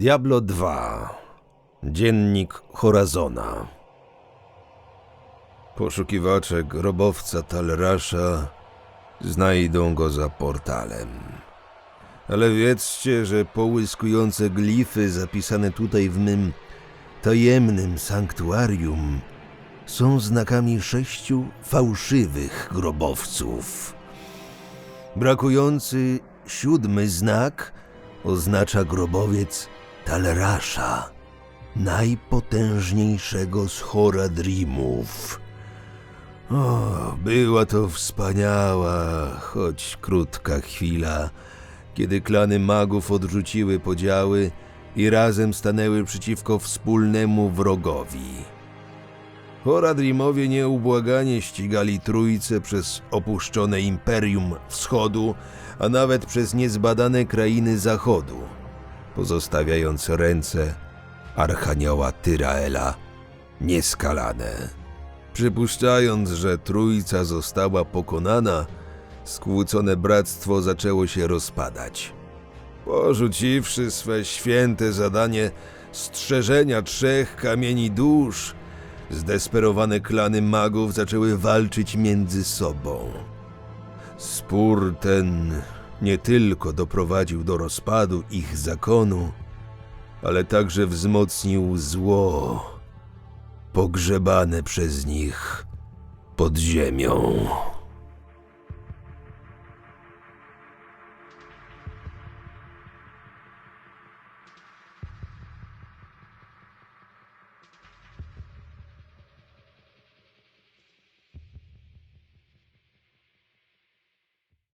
Diablo 2. Dziennik Horazona. Poszukiwacze grobowca Talrasza znajdą go za portalem. Ale wiedzcie, że połyskujące glify zapisane tutaj w mym tajemnym sanktuarium są znakami sześciu fałszywych grobowców. Brakujący siódmy znak oznacza grobowiec Talrasza, najpotężniejszego z Horadrimów. O, była to wspaniała, choć krótka chwila, kiedy klany magów odrzuciły podziały i razem stanęły przeciwko wspólnemu wrogowi. Horadrimowie nieubłaganie ścigali trójce przez opuszczone Imperium Wschodu, a nawet przez niezbadane krainy Zachodu, pozostawiając ręce Archanioła Tyraela nieskalane. Przypuszczając, że trójca została pokonana, skłócone bractwo zaczęło się rozpadać. Porzuciwszy swe święte zadanie strzeżenia trzech kamieni dusz, zdesperowane klany magów zaczęły walczyć między sobą. Spór ten nie tylko doprowadził do rozpadu ich zakonu, ale także wzmocnił zło pogrzebane przez nich pod ziemią.